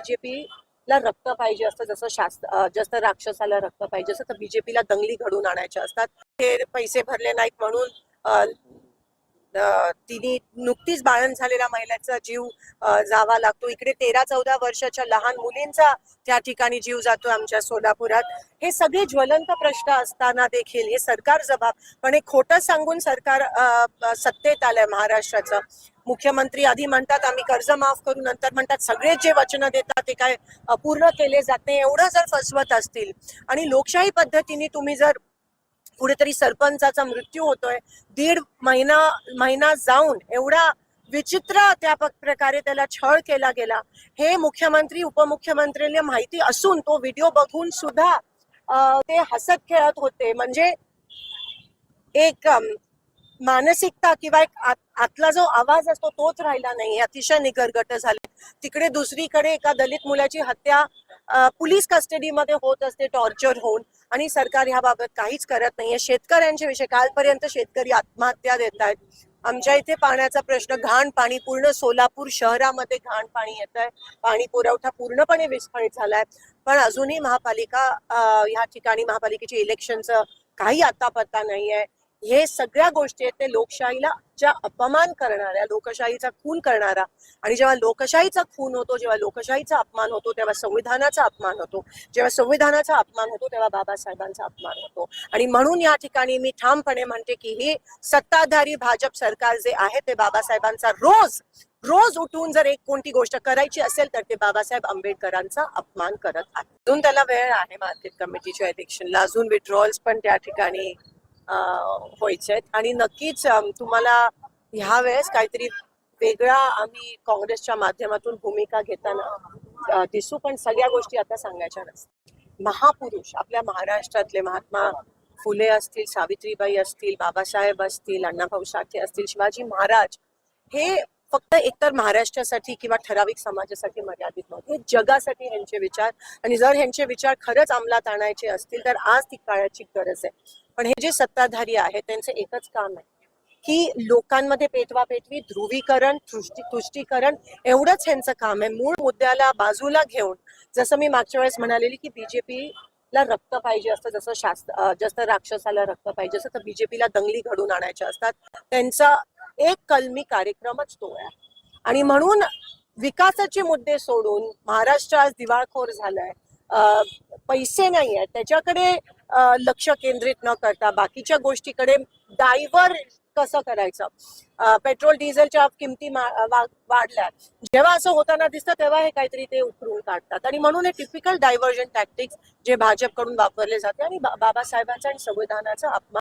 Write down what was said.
BJP ला रक्त पाहिजे असतं जसं शास्त्र जसं राक्षसाला रक्त पाहिजे असतं तर बीजेपीला दंगली घडून आणायच्या असतात. ते पैसे भरले नाहीत म्हणून अं, तिने नुकतीच बाळण झालेल्या महिलेचा जीव जावा लागतो. इकडे तेरा चौदा वर्षाच्या लहान मुलींचा त्या ठिकाणी जीव जातो आमच्या सोलापुरात. हे सगळे ज्वलंत प्रश्न असताना देखील हे सरकार जबाब पण हे खोटं सांगून सरकार सत्तेत आलंय महाराष्ट्राचं. मुख्यमंत्री आधी म्हणतात आम्ही कर्ज माफ करू. नंतर म्हणतात सगळे जे वचनं देतात ते काय पूर्ण केले जात नाही. एवढं जर फसवत असतील आणि लोकशाही पद्धतीने तुम्ही जर कुठेतरी सरपंचाचा मृत्यू होतोय. दीड महिना महिना जाऊन एवढा विचित्र त्या प्रकारे त्याला छळ केला गेला. हे मुख्यमंत्री उपमुख्यमंत्र्यांना माहिती असून तो व्हिडिओ बघून सुद्धा ते हसत खेळत होते. म्हणजे एक मानसिकता किंवा एक आत- आतला जो आवाज असतो तोच राहिला नाही. अतिशय निगरगट झाले. तिकडे दुसरीकडे एका दलित मुलाची हत्या पोलीस कस्टडीमध्ये होत असते टॉर्चर होऊन. आणि सरकार ह्याबाबत काहीच करत नाहीये. शेतकऱ्यांच्या विषयी कालपर्यंत शेतकरी आत्महत्या देत आहेत. आमच्या इथे पाण्याचा प्रश्न घाण पाणी पूर्ण सोलापूर शहरामध्ये घाण पाणी येत आहे. पाणी पुरवठा पूर्णपणे विस्कळीत झालाय. पण अजूनही महापालिका ह्या ठिकाणी महापालिकेची इलेक्शनचं काही आता पत्ता नाहीये. हे सगळ्या गोष्टी आहेत ते लोकशाहीला ज्या अपमान करणाऱ्या लोकशाहीचा खून करणारा आणि जेव्हा लोकशाहीचा खून होतो जेव्हा लोकशाहीचा अपमान होतो तेव्हा संविधानाचा अपमान होतो. जेव्हा संविधानाचा अपमान होतो तेव्हा बाबासाहेबांचा अपमान होतो. आणि म्हणून या ठिकाणी मी ठामपणे म्हणते की हे सत्ताधारी भाजप सरकार जे आहे ते बाबासाहेबांचा रोज रोज उठून जर एक कोणती गोष्ट करायची असेल तर ते बाबासाहेब आंबेडकरांचा अपमान करत आहे अजून त्याला वेळ आहे मार्केट कमिटीच्या इलेक्शनला अजून विड्रॉल्स पण त्या ठिकाणी व्हायचे आहेत. आणि नक्कीच तुम्हाला ह्या वेळेस काहीतरी वेगळा आम्ही काँग्रेसच्या माध्यमातून भूमिका घेताना दिसू. पण सगळ्या गोष्टी आता सांगायच्या नसतात महापुरुष आपल्या महाराष्ट्रातले महात्मा फुले असतील सावित्रीबाई असतील बाबासाहेब असतील अण्णाभाऊ साठे असतील शिवाजी महाराज हे फक्त एकतर महाराष्ट्रासाठी किंवा ठराविक समाजासाठी मर्यादित नव्हते. हे जगासाठी ह्यांचे विचार. आणि जर ह्यांचे विचार खरंच अंमलात आणायचे असतील तर आज ती काळाची गरज आहे. पण हे जे सत्ताधारी आहेत त्यांचं एकच काम आहे की लोकांमध्ये पेटवा पेटवी ध्रुवीकरण तुष्टी तुष्टीकरण एवढंच ह्यांचं काम आहे. मूळ मुद्द्याला बाजूला घेऊन जसं मी मागच्या वेळेस म्हणालेली की बीजेपी ला रक्त पाहिजे असतं जसं शास्त्र जसं राक्षसाला रक्त पाहिजे असतं तर बीजेपीला दंगली घडून आणायच्या असतात. त्यांचा एक कलमी कार्यक्रमच तो आहे. आणि म्हणून विकासाचे मुद्दे सोडून महाराष्ट्र आज दिवाळखोर झालाय. पैसे नाही आहेत त्याच्याकडे लक्ष केंद्रित न करता बाकीच्या गोष्टीकडे डायव्हर कसं करायचं? पेट्रोल डिझेलच्या किमती वाढल्या जेव्हा असं होताना दिसतं तेव्हा हे काहीतरी ते उकरून काढतात. आणि म्हणून हे टिपिकल डायव्हर्जन टॅक्टिक्स जे भाजपकडून वापरले जाते आणि बाबासाहेबांचा आणि संविधानाचा अपमान